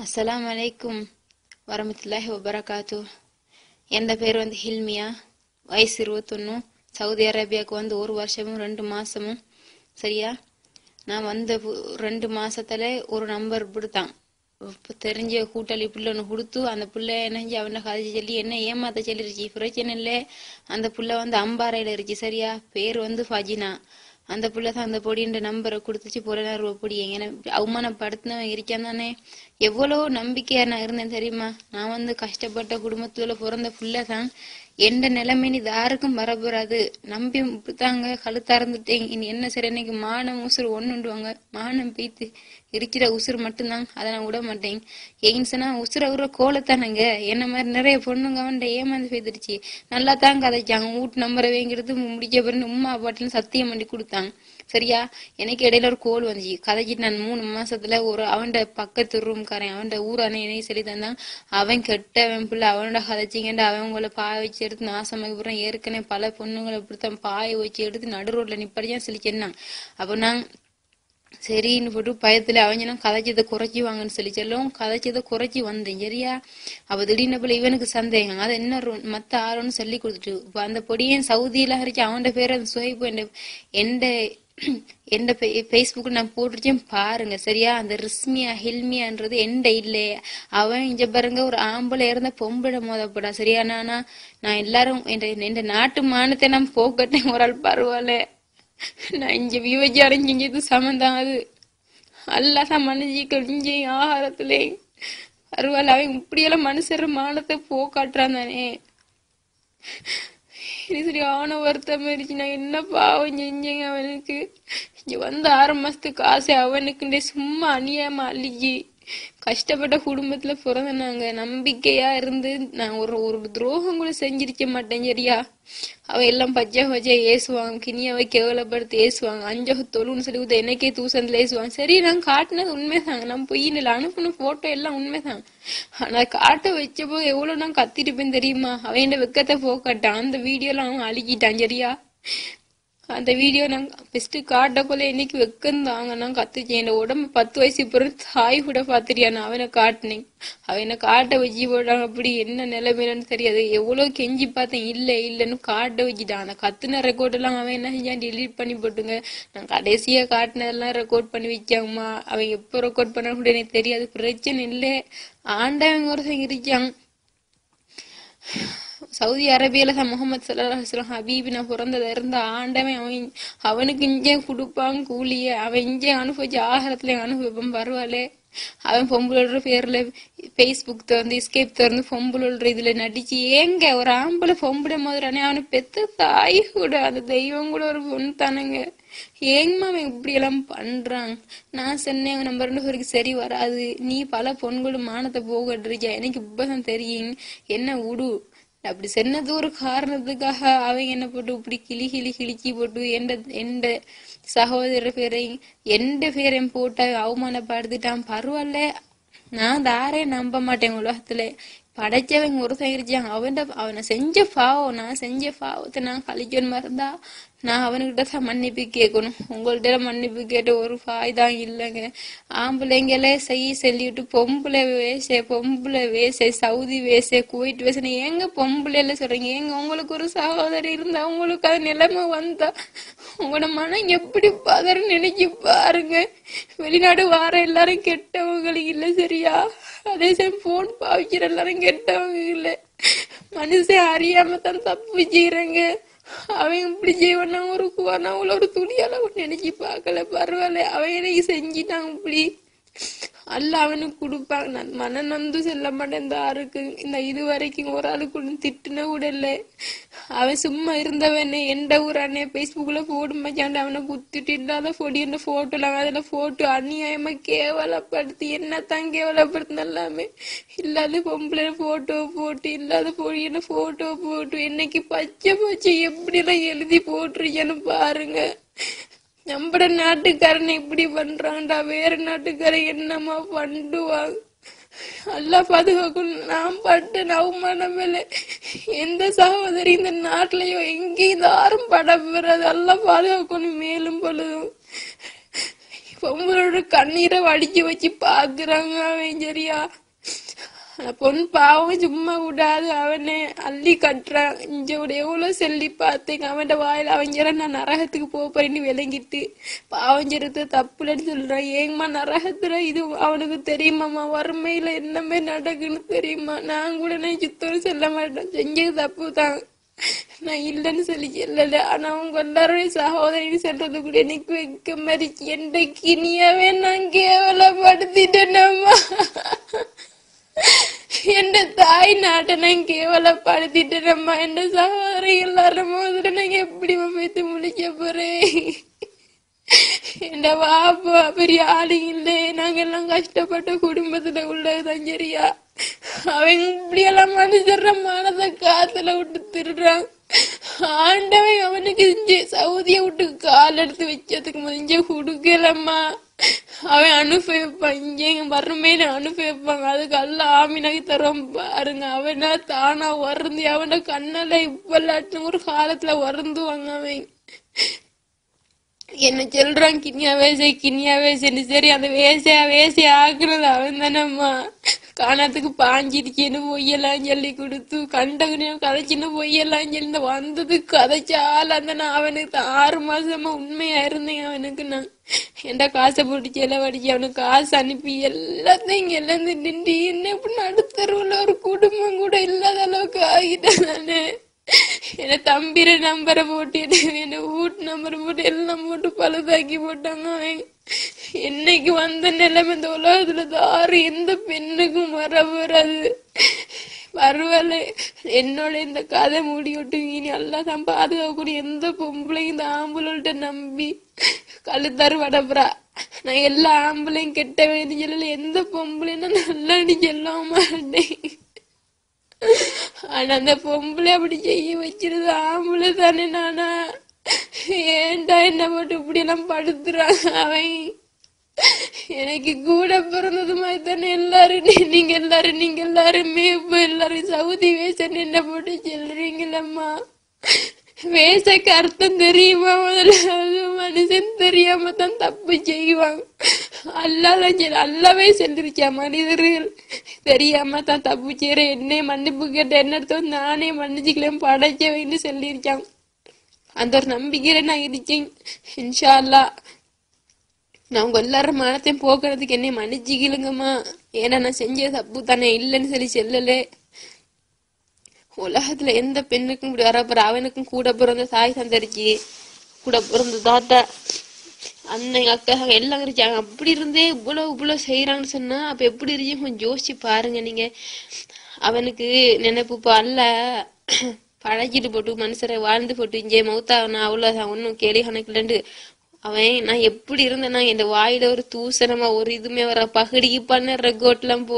அஸ்லாம் வலைக்கும் வரமத்துல்லாஹி வபரகாத்து என் பேர் வந்து ஹில்மியா? வயசு இருபத்தொன்னு. சவுதி அரேபியாவுக்கு வந்து ஒரு வருஷமும் ரெண்டு மாசமும். சரியா? நான் வந்த பு- ரெண்டு மாசத்துல ஒரு நம்பர் கொடுத்தான். இப்போ தெரிஞ்ச கூட்டாளி பிள்ளை ஒன்று கொடுத்து அந்த பிள்ளை என்ன செஞ்சு அவனை கதைச்சு சொல்லி என்ன ஏமாத்த சொல்லிருச்சு? பிரச்சனை இல்லை. அந்த பிள்ளை வந்து அம்பாறையில் இருச்சு சரியா? பேர் வந்து ஃபஜினா. அந்த புள்ள தான் அந்த பொடின்ற நம்பரை கொடுத்துச்சு பொருளாதார பொடி. எங்கே அவமானப்படுத்தினவன் இருக்கான் தானே. எவ்வளோ நம்பிக்கையா நான் இருந்தேன் தெரியுமா? நான் வந்து கஷ்டப்பட்ட குடும்பத்துல பிறந்த புள்ள தான். எந்த நிலைமை இது யாருக்கும் வரப்போறாது. நம்பி இப்படித்தாங்க கழுத்தறந்துட்டேங்க இனி என்ன சரி இன்னைக்கு மானம் உசுறு ஒண்ணுண்டுவாங்க மானம் பீத்து. இருக்கிற உசுறு மட்டும்தான். அதை நான் விட மாட்டேங்க ஏன்னு உசுர உற கோலத்தானுங்க. என்ன மாதிரி நிறைய பொண்ணுங்க அவன்கிட்ட ஏமாந்து போய்த்துருச்சு நல்லா தான் கதைச்சாங்க. வீட்டு நம்பரை வேங்கிறது முடிக்க பிறகு உமா பாட்டிலும் சத்தியம் பண்ணி கொடுத்தாங்க. சரியா? எனக்கு இடையில ஒரு கோல் வந்துச்சு. கதைச்சிட்டு நான் மூணு மாசத்துல ஒரு அவன்ட பக்கத்து ரூம்காரன் அவன்ட ஊரான என்னையும் சொல்லி தந்தான். அவன் கெட்டவன் பிள்ளை அவனோட கதைச்சிங்கண்டு அவன் உங்களை பாய வச்சு எடுத்து நாசமாக போறான். ஏற்கனவே பல பொண்ணுங்களை இப்படித்தான் பாய வச்சு எடுத்து நடு ரோட்ல நிப்படியா சொல்லி சொன்னான். நான் சரின்னு போட்டு பயத்துல அவங்க கதைச்சதை குறைச்சி வாங்கன்னு சொல்லி. சொல்லும் கதைச்சதை குறைச்சி வந்தேன். சரியா? அவ திடீர்னு போல இவனுக்கு சந்தேகம். அதை என்ன ரொ- மத்த ஆரோன்னு சொல்லி கொடுத்துட்டு இப்போ அந்த பொடியன் சவுதியில ஹரிச்சு அவன் பேர் அந்த சுகைப்பு என் எந்த எந்த ஃபேஸ்புக் நான் போட்டுருச்சேன் பாருங்க சரியா? அந்த ரிஸ்மியா ஹில்மியான்றது எண்ட இல்லை. அவன் இங்க பாருங்க ஒரு ஆம்பளை இருந்த பொம்பளை மோதப்படா சரியா? நானா நான் எல்லாரும் என் என் நாட்டு மானத்தை நான் போக்கட்டேன் ஒரு ஆள் பரவாயில்ல. நான் இங்க விபச்சாரம் செஞ்சது சமந்தான் அது. அல்லாதான் மனுஜி இங்கே ஆகாரத்திலே. பரவாயில்ல அவன் இப்படியெல்லாம் மனுஷர் மானத்தை போக்காட்டுறான் தானே. இது சரி ஆன வருத்தம் இருந்துச்சு நான் என்ன பாவம் செஞ்சேங்க அவனுக்கு இங்க வந்து ஆறு மாசத்துக்கு ஆசை அவனுக்குண்டே சும்மா அநியாயமா அள்ளிச்சு கஷ்டப்பட்ட குடும்பத்துல பிறந்த நாங்க நம்பிக்கையா இருந்து நான் ஒரு ஒரு துரோகம் கூட செஞ்சிருக்க மாட்டேன் சரியா? அவ எல்லாம் பச்சை பச்சை ஏசுவாங்க கினியாவை கேவலப்படுத்தி ஏசுவாங்க அஞ்சோ தொழுன்னு சொல்லி கொடுத்து எனக்கே தூசத்துல ஏசுவாங்க. சரி நான் காட்டினது உண்மைதாங்க. நான் பொய்ன்னு இல்லை. அனுப்புன போட்டோ எல்லாம் உண்மைதான் ஆனா காட்ட வச்சப்போ எவ்வளவு நான் கத்திருப்பேன் தெரியுமா? அவன் வெக்கத்தை போக்கட்டான் அந்த வீடியோலாம் அவன் அழுகிட்டான் சரியா? அந்த வீடியோ நான் ஃபஸ்ட்டு காட்டக்குள்ள இன்னைக்கு வெக்கந்தாங்க நான் கத்துச்சேன் என் உடம்பு பத்து வயசு பிறகு தாய் கூட பார்த்துட்டியா? நான் அவனை காட்டினேன். அவனை காட்ட வச்சு போடுறாங்க அப்படி என்ன நிலைமையிலன்னு தெரியாது. எவ்வளவு கெஞ்சி பார்த்தேன். இல்லை இல்லன்னு காட்ட வச்சுட்டான். அந்த கத்துன ரெக்கார்ட் எல்லாம் அவன் என்ன செஞ்சான் டெலீட் பண்ணி போட்டுங்க. நான் கடைசியா காட்டினதெல்லாம் ரெக்கார்ட் பண்ணி வச்சாங்கம்மா அவன் எப்போ ரெக்கார்ட் பண்ண கூட எனக்கு தெரியாது. பிரச்சனை இல்லை. ஆண்டவங்க ஒருத்தன் இருக்கான். சவுதி அரேபியால முகமது சல்லாஹ் அலைஹி வஸல்லம் இருந்த ஆண்டவன் அவன் அவனுக்கு இங்கே கொடுப்பான் கூலிய. அவன் இங்கே அனுபவிச்சு ஆகாரத்துல அனுபவிப்பான். பரவாயில்ல. அவன் பொம்பளோட பேர்ல ஃபேஸ்புக் திறந்து ஸ்கேப் திறந்து பொம்பளோட இதுல நடிச்சு ஏங்க ஒரு ஆம்பளை பொம்பளை மாதிரினே அவனை பெத்த தாய் கூட அந்த தெய்வம் கூட ஒரு பொண்ணு தானுங்க. ஏங்கம்மா அவன் இப்படி எல்லாம் பண்றான்? நான் சொன்னேன் நம்ம ரெண்டு பேருக்கு சரி வராது. நீ பல பொண்களும் மானத்தை போகட்டுருக்கியா எனக்கு இப்பதான் தெரியும். என்ன உடு? அப்படி சொன்னது ஒரு காரணத்துக்காக அவங்க என்ன போட்டு இப்படி கிளி கிளி கிளிக்கி போட்டு எந்த எந்த சகோதர பேரையும் எந்த பேரையும் போட்டு அவமானப்படுத்திட்டான். பரவாயில்ல. நான் தாரே நம்ப மாட்டேன் உலகத்துல. படைச்சவங்க ஒருத்தன் இருக்கான் அவன் அவனை செஞ்ச பாவம் நான் செஞ்ச பாவத்தை நான் கழிக்கணும் இருந்தா நான் அவனுக்கிட்ட தான் மன்னிப்பு கேட்கணும் உங்கள்கிட்ட மன்னிப்பு கேட்ட ஒரு ஃபாய்தான் இல்லைங்க ஆம்பளைங்களே செய்ய சொல்லிட்டு பொம்பளை வேசே பொம்பளை வேசே சவுதி வேசே குவைட் வேசனை ஏங்க பொம்பளைல சொல்றீங்க ஏங்க உங்களுக்கு ஒரு சகோதரி இருந்தா உங்களுக்கு அது நிலைமை வந்தா உங்களோட மனம் எப்படி பதற நினைச்சு பாருங்க வெளிநாடு வார எல்லாரும் கெட்டவங்களுக்கு இல்லை சரியா அதே சமயம் போன் பாவிக்கிற எல்லாரும் கெட்டவங்க இல்லை மனுஷன் அறியாம தான் தப்பு செய்யறாங்க அவன் இப்படி செய்வானா ஒரு குவானா ஒரு துணியால நினைச்சு பார்க்கல. பரவாயில்ல அவன் எனக்கு செஞ்சிட்டான் இப்படி. அல்ல அவனுக்கு கொடுப்பாங்க. நான் மன நொந்து செல்ல மாட்டேன் இந்த ஆருக்கு இந்த இது வரைக்கும் ஒரு ஆளுக்கு திட்டுன கூட இல்லை. அவன் சும்மா இருந்தவனே எந்த ஊரானே ஃபேஸ்புக்கில் போடும் மச்சாண்டு அவனை குத்திட்டு இல்லாத பொடி அந்த அவன் அதில் ஃபோட்டோ அநியாயமா கேவலப்படுத்தி என்னத்தான் கேவலப்படுத்தின எல்லாமே? இல்லாத பொம்பளை ஃபோட்டோ போட்டு இல்லாத பொடி என்ன ஃபோட்டோ போட்டு என்னைக்கு பச்சை பச்சை எப்படிலாம் எழுதி போட்டிருக்கேன்னு பாருங்க. நம்மட நாட்டுக்காரன் இப்படி பண்றான்டா. வேற நாட்டுக்காரன் என்னமா பண்ணுவாங்க நல்லா பாதுகாக்கணும். நான் பட்ட அவமானம் எந்த சகோதரி இந்த நாட்டிலையோ எங்கேயும் இந்த ஆறும் பெறாது. எல்லாம் பாதுகாக்கணும் மேலும் பொழுதும். பொம்பளோட கண்ணீரை வடிச்சு வச்சு பாக்குறாங்க அவன் சரியா? பொன் பாவம் சும்மா விடாது. அவனை அள்ளி கட்டுறான். இஞ்சோட எவ்வளவு சொல்லி பார்த்தேங்க. அவன் வாயில அவஞ்சர நான் நரகத்துக்கு போறேன்னு விளங்கிட்டு. பாவம் பாவஞ்சரத்தை தப்புலன்னு சொல்றான். ஏங்கம்மா நரகத்துல இது அவனுக்கு தெரியுமாம்மா? வறுமையில என்னமே நடக்குன்னு தெரியுமா? நான் கூட நான் சுத்தம் சொல்ல மாட்டேன். செஞ்சது தப்பு தான். நான் இல்லைன்னு சொல்லி சொல்லல. ஆனா அவங்க எல்லாருடைய சகோதரின்னு சொல்றது கூட எனக்கு வைக்க மாதிரி. எந்த கிணியாவே நான் கேவலப்படுத்திட்டேனம்மா. എന്റെ തായ് നാട്ടെ ഞാൻ കേവലപ്പെടുത്തിട്ടമ്മ എന്റെ സഹോദരി എല്ലാരും മോതിരം ഞാൻ എപ്പടി പോയിട്ട് വിളിച്ച പോറേ എന്റെ വാപ്പ பெரிய ஆளுங்களே நாங்க எல்லாம் கஷ்டப்பட்ட குடும்பத்துல உள்ளதுதான் சரியா அவன் இப்படியெல்லாம் மனுஷர மனதை காத்துல விட்டு திருடுறான் ஆண்டவன் அவனுக்கு இஞ்சி சவுதிய விட்டு கால் எடுத்து வச்சதுக்கு முடிஞ்ச கொடுக்கலம்மா அவன் அனுபவிப்பான் இங்க வறுமையில அனுபவிப்பாங்க அதுக்கு அல்ல ஆமினாக்கு தருவான் பாருங்க. அவனா தானா வருந்து அவன கண்ணால இப்ப ஒரு காலத்துல வருந்துவாங்க அவன். என்ன சொல்றான்? கினியா வேசை கினியா வேசைன்னு சரி அந்த வேசையா வேசையா ஆக்குறது அவன் தானம்மா காணத்துக்கு பாஞ்சிருக்கேன்னு பொய்யெல்லாம் சொல்லி கொடுத்து கண்டகனையும் கதைச்சின்னு பொய்யெல்லாம் சொல்லி இந்த வந்தது கதைச்சால் அந்த நான் அவனுக்கு ஆறு மாசமா உண்மையா இருந்தேன் அவனுக்கு நான். என்ட காசை போட்டு செலவடிச்சு அவனுக்கு காசு அனுப்பி எல்லாத்தையும் எல்லாம் நின்று என்ன இப்படி நடுத்தருவில் ஒரு குடும்பம் கூட இல்லாத அளவுக்கு ஆகிட்டேன் நானு. என்ன தம்பிர நம்பரை போட்டு என்ன வீட்டு நம்பரை போட்டு எல்லாம் போட்டு பழுதாக்கி போட்டாங்க அவன். என்னைக்கு வந்த நிலைமை இந்த உலகத்துல தாரு எந்த பெண்ணுக்கும் வர வராது பரவாயில்ல என்னோட இந்த கதை மூடி விட்டு இனி எல்லாம் தான் பாதுகாக்கக்கூடிய எந்த பொம்பளையும் இந்த ஆம்புலள்கிட்ட நம்பி கழுத்தாரு வடப்புறா. நான் எல்லா ஆம்பளையும் கெட்ட வேண்டிய சொல்லல எந்த பொம்பளையும் நல்லா நல்லா சொல்ல மாட்டேன். ஆனா அந்த பொம்பளை அப்படி செய்ய வச்சிருது ஆம்பளை தானே நானா? ஏன்டா என்ன போட்டு இப்படி எல்லாம் படுத்துறாங்க அவன் எனக்கு கூட பிறந்தது மாதிரி தானே எல்லாரும் நீங்க எல்லாரும் நீங்க எல்லாருமே இப்போ எல்லாரும் சவுதி வேஷன் என்ன போட்டு சொல்றீங்களம்மா? வேஷக்கு அர்த்தம் தெரியுமா முதல்ல? அது மனுஷன் தெரியாம தான் தப்பு செய்வான். அல்லாதான் சரி அல்லாவே செஞ்சிருச்சா மனிதர்கள்? தெரியாம தான் தப்பு செய்யற. என்னை மன்னிப்பு கேட்ட என்ன நானே மன்னிச்சுக்கலாம் படைச்சவைன்னு சொல்லியிருக்கான். அந்த ஒரு நம்பிக்கையில நான் இருக்கேன் இன்ஷா அல்லாஹ் நான் உங்க எல்லாரும் மனத்தையும் போக்குறதுக்கு என்னை மன்னிச்சுக்கிலுங்கம்மா ஏன்னா நான் செஞ்ச தப்பு தானே இல்லைன்னு சொல்லி செல்லலே உலகத்துல எந்த பெண்ணுக்கும் இப்படி வரப்போற அவனுக்கும் கூட பிறந்த தாய் தந்தரிச்சு கூட பிறந்த தாத்தா அண்ணன் அக்கா எல்லாம் இருக்காங்க அப்படி இருந்தே இவ்வளவு இவ்வளவு செய்யறான்னு சொன்னா அப்ப எப்படி இருந்துச்சு கொஞ்சம் யோசிச்சு பாருங்க நீங்க அவனுக்கு நினைப்பு இப்போ அல்ல பழகிட்டு போட்டு மனுஷரை வாழ்ந்து போட்டு இங்கே மௌத்தாவனா அவ்வளவுதான். ஒன்னும் கேள்வி கணக்குலண்டு அவன் நான் எப்படி இருந்தேன்னா என் வாயில ஒரு தூசணமா ஒரு இதுமே வர பகடிக்கு பண்ண ரெக்கோட்லாம் போ